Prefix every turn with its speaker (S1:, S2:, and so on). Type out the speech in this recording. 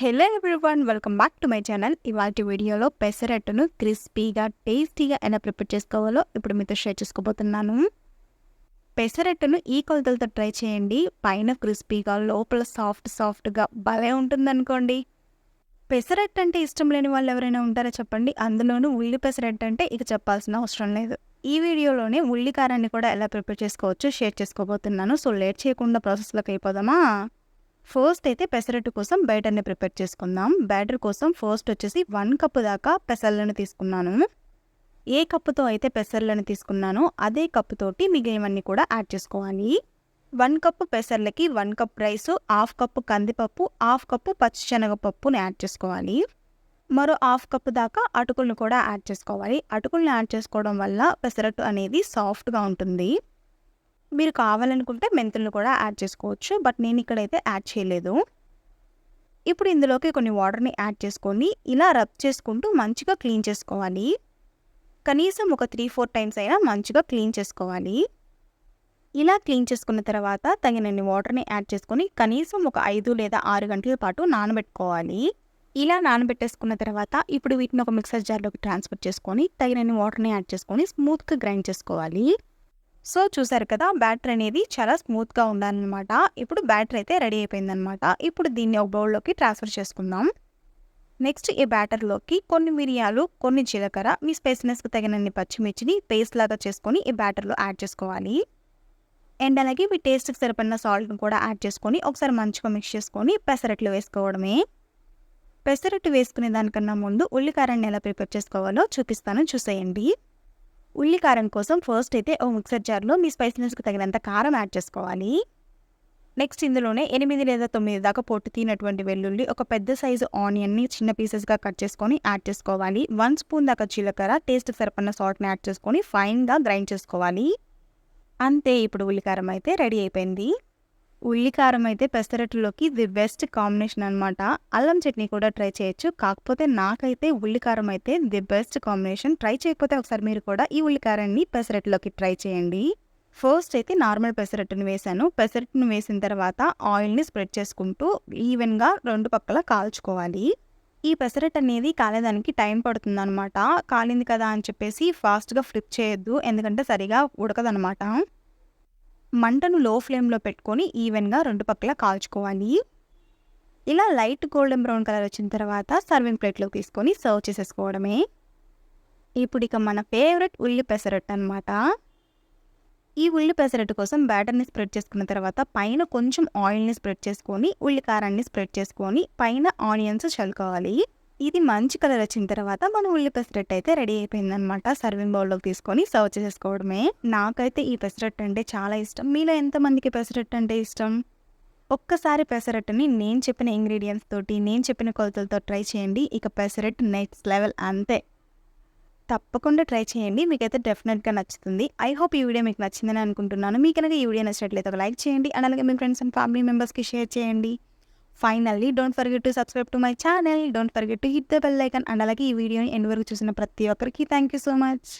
S1: Hello everyone welcome back to my channel ఇవాటి వీడియోలో పెసరట్టును క్రిస్పీగా టేస్టీగా ఎలా ప్రిపేర్ చేసుకోవాలో ఇప్పుడు మీతో షేర్ చేసుకోబోతున్నాను. పెసరట్టును ఈ కొలతలతో ట్రై చేయండి. పైన క్రిస్పీగా లోపల సాఫ్ట్ సాఫ్ట్గా భలే ఉంటుందనుకోండి. పెసరట్టు అంటే ఇష్టం లేని వాళ్ళు ఎవరైనా ఉంటారో చెప్పండి. అందులోనూ ఉల్లి పెసరట్టు అంటే ఇక చెప్పాల్సిన అవసరం లేదు. ఈ వీడియోలోనే ఉల్లి కారాన్ని కూడా ఎలా ప్రిపేర్ చేసుకోవచ్చో షేర్ చేసుకోబోతున్నాను. సో లేట్ చేయకుండా ప్రాసెస్లోకి అయిపోదామా? ఫస్ట్ అయితే పెసరట్టు కోసం బ్యాటర్ని ప్రిపేర్ చేసుకుందాం. బ్యాటర్ కోసం ఫస్ట్ వచ్చేసి వన్ కప్పు దాకా పెసర్లను తీసుకున్నాను. ఏ కప్పుతో అయితే పెసర్లను తీసుకున్నానో అదే కప్పుతోటి మిగిలినవన్నీ కూడా యాడ్ చేసుకోవాలి. One cup పెసర్లకి one cup rice half cup కందిపప్పు హాఫ్ కప్పు పచ్చిశనగపప్పుని యాడ్ చేసుకోవాలి. మరో హాఫ్ కప్పు దాకా అటుకులను కూడా యాడ్ చేసుకోవాలి. అటుకులను యాడ్ చేసుకోవడం వల్ల పెసరట్టు అనేది సాఫ్ట్గా ఉంటుంది. మీరు కావాలనుకుంటే మెంతులను కూడా యాడ్ చేసుకోవచ్చు. బట్ నేను ఇక్కడైతే యాడ్ చేయలేదు. ఇప్పుడు ఇందులోకి కొన్ని వాటర్ని యాడ్ చేసుకొని ఇలా రబ్ చేసుకుంటూ మంచిగా క్లీన్ చేసుకోవాలి. కనీసం ఒక త్రీ ఫోర్ టైమ్స్ అయినా మంచిగా క్లీన్ చేసుకోవాలి. ఇలా క్లీన్ చేసుకున్న తర్వాత తగినన్ని వాటర్ని యాడ్ చేసుకొని కనీసం ఒక ఐదు లేదా ఆరు గంటల పాటు నానబెట్టుకోవాలి. ఇలా నానబెట్టేసుకున్న తర్వాత ఇప్పుడు వీటిని ఒక మిక్సర్ జార్లోకి ట్రాన్స్ఫర్ చేసుకొని తగినన్ని వాటర్ని యాడ్ చేసుకొని స్మూత్గా గ్రైండ్ చేసుకోవాలి. సో చూసారు కదా బ్యాటర్ అనేది చాలా స్మూత్గా ఉందన్నమాట. ఇప్పుడు బ్యాటర్ అయితే రెడీ అయిపోయిందనమాట ఇప్పుడు దీన్ని ఒక బౌల్లోకి ట్రాన్స్ఫర్ చేసుకుందాం. నెక్స్ట్ ఈ బ్యాటర్లోకి కొన్ని మిరియాలు కొన్ని జీలకర్ర మీ స్పైసీనెస్కి తగినన్ని పచ్చిమిర్చిని పేస్ట్ లాగా చేసుకొని ఈ బ్యాటర్లో యాడ్ చేసుకోవాలి. అండ్ అలాగే మీ టేస్ట్కి సరిపడిన సాల్ట్ని కూడా యాడ్ చేసుకొని ఒకసారి మంచిగా మిక్స్ చేసుకొని పెసరట్లు వేసుకోవడమే. పెసరట్టు వేసుకునే దానికన్నా ముందు ఉల్లికారాన్ని ఎలా ప్రిపేర్ చేసుకోవాలో చూపిస్తాను చూసేయండి. ఉల్లి కారం కోసం ఫస్ట్ అయితే ఓ మిక్సర్ జార్లో మీ స్పైసీనెస్కి తగినంత కారం యాడ్ చేసుకోవాలి. నెక్స్ట్ ఇందులోనే ఎనిమిది లేదా తొమ్మిది దాకా పొట్టు తినటువంటి వెల్లుల్లి ఒక పెద్ద సైజు ఆనియన్ని చిన్న పీసెస్గా కట్ చేసుకొని యాడ్ చేసుకోవాలి. వన్ స్పూన్ దాకా జీలకర్ర టేస్ట్ సరిపడిన సాల్ట్ని యాడ్ చేసుకొని ఫైన్గా గ్రైండ్ చేసుకోవాలి. అంతే ఇప్పుడు ఉల్లికారం అయితే రెడీ అయిపోయింది. ఉల్లికారం అయితే పెసరట్టులోకి ది బెస్ట్ కాంబినేషన్ అనమాట అల్లం చట్నీ కూడా ట్రై చేయొచ్చు. కాకపోతే నాకైతే ఉల్లికారం అయితే ది బెస్ట్ కాంబినేషన్ ట్రై చేయకపోతే ఒకసారి మీరు కూడా ఈ ఉల్లికారాన్ని పెసరట్టులోకి ట్రై చేయండి. ఫస్ట్ అయితే నార్మల్ పెసరట్టును వేసాను. పెసరట్టును వేసిన తర్వాత ఆయిల్ని స్ప్రెడ్ చేసుకుంటూ ఈవెన్గా రెండు పక్కల కాల్చుకోవాలి. ఈ పెసరట్ అనేది కాలేదానికి టైం పడుతుంది అనమాట కాలింది కదా అని చెప్పేసి ఫాస్ట్గా ఫ్లిప్ చేయొద్దు. ఎందుకంటే సరిగా ఉడకదనమాట మంటను లో ఫ్లేమ్లో పెట్టుకొని ఈవెన్గా రెండు పక్కల కాల్చుకోవాలి. ఇలా లైట్ గోల్డెన్ బ్రౌన్ కలర్ వచ్చిన తర్వాత సర్వింగ్ ప్లేట్లోకి తీసుకొని సర్వ్ చేసేసుకోవడమే. ఇప్పుడు ఇక మన ఫేవరెట్ ఉల్లి పెసరట్టు అనమాట ఈ ఉల్లి పెసరట్టు కోసం బ్యాటర్ని స్ప్రెడ్ చేసుకున్న తర్వాత పైన కొంచెం ఆయిల్ని స్ప్రెడ్ చేసుకొని ఉల్లి కారాన్ని స్ప్రెడ్ చేసుకొని పైన ఆనియన్స్ చల్లుకోవాలి. ఇది మంచి కలర్ వచ్చిన తర్వాత మన ఉల్లి పెసరట్టు అయితే రెడీ అయిపోయిందనమాట సర్వింగ్ బౌల్లోకి తీసుకొని సర్వ్ చేసుకోవడమే నాకైతే ఈ పెసరట్టు అంటే చాలా ఇష్టం. మీలో ఎంతమందికి పెసరట్టు అంటే ఇష్టం? ఒక్కసారి పెసరట్టుని నేను చెప్పిన ఇంగ్రీడియంట్స్ తోటి నేను చెప్పిన కొలతలతో ట్రై చేయండి. ఇక పెసరట్టు నెక్స్ట్ లెవెల్ అంతే. తప్పకుండా ట్రై చేయండి. మీకైతే డెఫినెట్గా నచ్చుతుంది. ఐ హోప్ ఈ వీడియో మీకు నచ్చిందని అనుకుంటున్నాను. మీకు కనుక ఈ వీడియో నచ్చినట్లయితే ఒక లైక్ చేయండి. అండ్ అలాగే మీ ఫ్రెండ్స్ అండ్ ఫ్యామిలీ మెంబర్స్కి షేర్ చేయండి. Finally don't forget to subscribe to my channel don't forget to hit the bell icon and అలాగే ఈ వీడియోని ఎండ్ వరకు చూసిన ప్రతి ఒక్కరికి థ్యాంక్ యూ సో మచ్